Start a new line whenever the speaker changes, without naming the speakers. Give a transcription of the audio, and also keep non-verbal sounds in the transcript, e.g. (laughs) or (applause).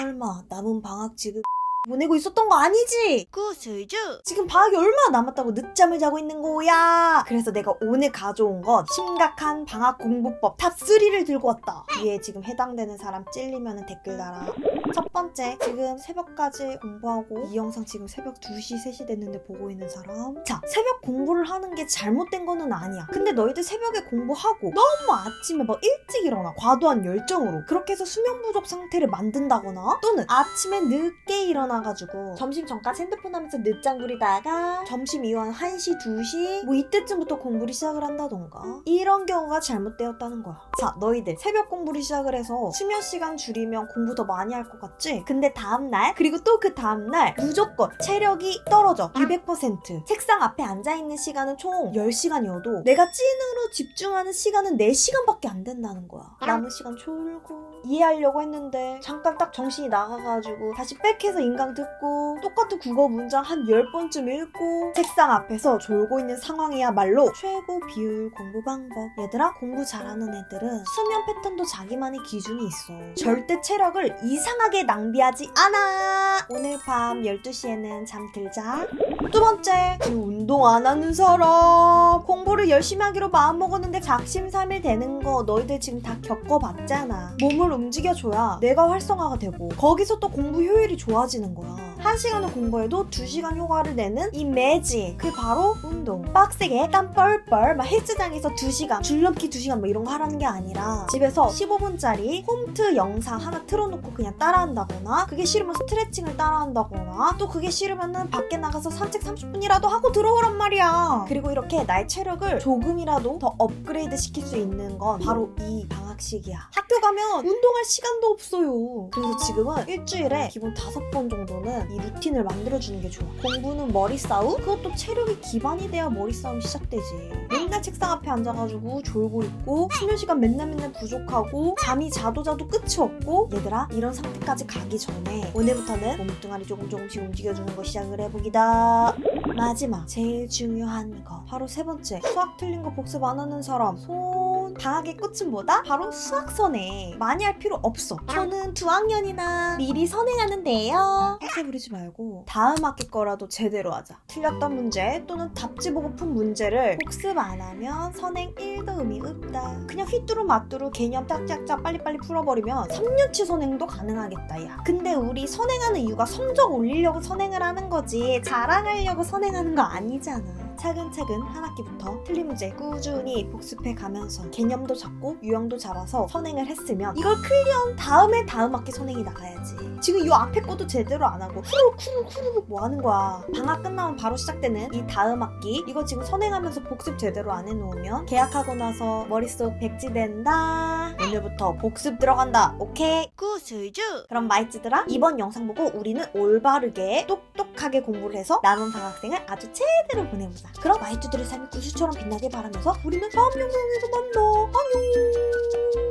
설마 남은 방학 지금 (laughs) 보내고 있었던 거 아니지?
구슬주
지금 방학이 얼마나 남았다고 늦잠을 자고 있는 거야? 그래서 내가 오늘 가져온 건 심각한 방학 공부법 탑3를 들고 왔다. 위에 지금 해당되는 사람 찔리면 댓글 달아. 첫 번째, 지금 새벽까지 공부하고 이 영상 지금 새벽 2시, 3시 됐는데 보고 있는 사람. 자, 새벽 공부를 하는 게 잘못된 거는 아니야. 근데 너희들 새벽에 공부하고 너무 아침에 막 일찍 일어나. 과도한 열정으로. 그렇게 해서 수면 부족 상태를 만든다거나 또는 아침에 늦게 일어나가지고 점심 전까지 핸드폰 하면서 늦잠 부리다가 점심 이후 한 1시, 2시 뭐 이때쯤부터 공부를 시작을 한다던가 이런 경우가 잘못되었다는 거야. 자, 너희들 새벽 공부를 시작을 해서 수면 시간 줄이면 공부 더 많이 할 것 같지? 근데 다음날 그리고 또 그 다음날 무조건 체력이 떨어져. 200% 책상 앞에 앉아있는 시간은 총 10시간이어도 내가 찐으로 집중하는 시간은 4시간밖에 안 된다는 거야. 남은 시간 졸고 이해하려고 했는데 잠깐 딱 정신이 나가가지고 다시 백해서 인강 듣고 똑같은 국어 문장 한 10번쯤 읽고 책상 앞에서 졸고 있는 상황이야말로 최고 비율 공부 방법. 얘들아 공부 잘하는 애들은 수면 패턴도 자기만의 기준이 있어. 절대 체력을 이상하게 낭비하지 않아. 오늘 밤 12시에는 잠들자. 두 번째 지금 운동 안 하는 사람. 공부를 열심히 하기로 마음먹었는데 작심삼일 되는 거 너희들 지금 다 겪어봤잖아. 몸을 움직여줘야 뇌가 활성화가 되고 거기서 또 공부 효율이 좋아지는 거야. 한 시간을 공부해도 두 시간 효과를 내는 이 매직 그게 바로 운동. 빡세게 땀 뻘뻘 막 헬스장에서 두 시간 줄넘기 두 시간 뭐 이런 거 하라는 게 아니라 집에서 15분짜리 홈트 영상 하나 틀어놓고 그냥 따라 한다거나 그게 싫으면 스트레칭을 따라한다거나 또 그게 싫으면은 밖에 나가서 산책 30분이라도 하고 들어오란 말이야. 그리고 이렇게 나의 체력을 조금이라도 더 업그레이드 시킬 수 있는 건 바로 이 방 학식이야. 학교 가면 운동할 시간도 없어요. 그래서 지금은 일주일에 기본 다섯 번 정도는 이 루틴을 만들어주는 게 좋아. 공부는 머리 싸움? 그것도 체력이 기반이 돼야 머리 싸움이 시작되지. 맨날 책상 앞에 앉아가지고 졸고 있고 수면 시간 맨날 맨날 부족하고 잠이 자도 자도 끝이 없고 얘들아 이런 상태까지 가기 전에 오늘부터는 몸뚱아리 조금 조금씩 움직여주는 거 시작을 해보기다. 마지막 제일 중요한 거. 바로 세 번째. 수학 틀린 거 복습 안 하는 사람. 손 방학의 끝은 뭐다? 바로 수학 선행 많이 할 필요 없어. 저는 두 학년이나 미리 선행하는데요. 허세 부리지 말고 다음 학기 거라도 제대로 하자. 틀렸던 문제 또는 답지 보고 푼 문제를 복습 안 하면 선행 1도 의미 없다. 그냥 휘뚜루 마뚜루 개념 짝짝짝 빨리빨리 풀어버리면 3년치 선행도 가능하겠다 야. 근데 우리 선행하는 이유가 성적 올리려고 선행을 하는 거지 자랑하려고 선행하는 거 아니잖아 차근차근 한 학기부터 틀린 문제 꾸준히 복습해 가면서 개념도 잡고 유형도 잡아서 선행을 했으면 이걸 클리어한 다음에 다음 학기 선행이 나가야지. 지금 이 앞에 것도 제대로 안 하고 후루룩 후루룩 후루룩 뭐 하는 거야. 방학 끝나면 바로 시작되는 이 다음 학기 이거 지금 선행하면서 복습 제대로 안 해놓으면 계약하고 나서 머릿속 백지된다. 오늘부터 복습 들어간다. 오케이?
구슬주.
그럼 마이츠들아 이번 영상 보고 우리는 올바르게 똑똑하게 공부를 해서 남은 방학생을 아주 제대로 보내보자 그럼 마이츠들의 삶이 구슬처럼 빛나길 바라면서 우리는 다음 영상에서 만나. 안녕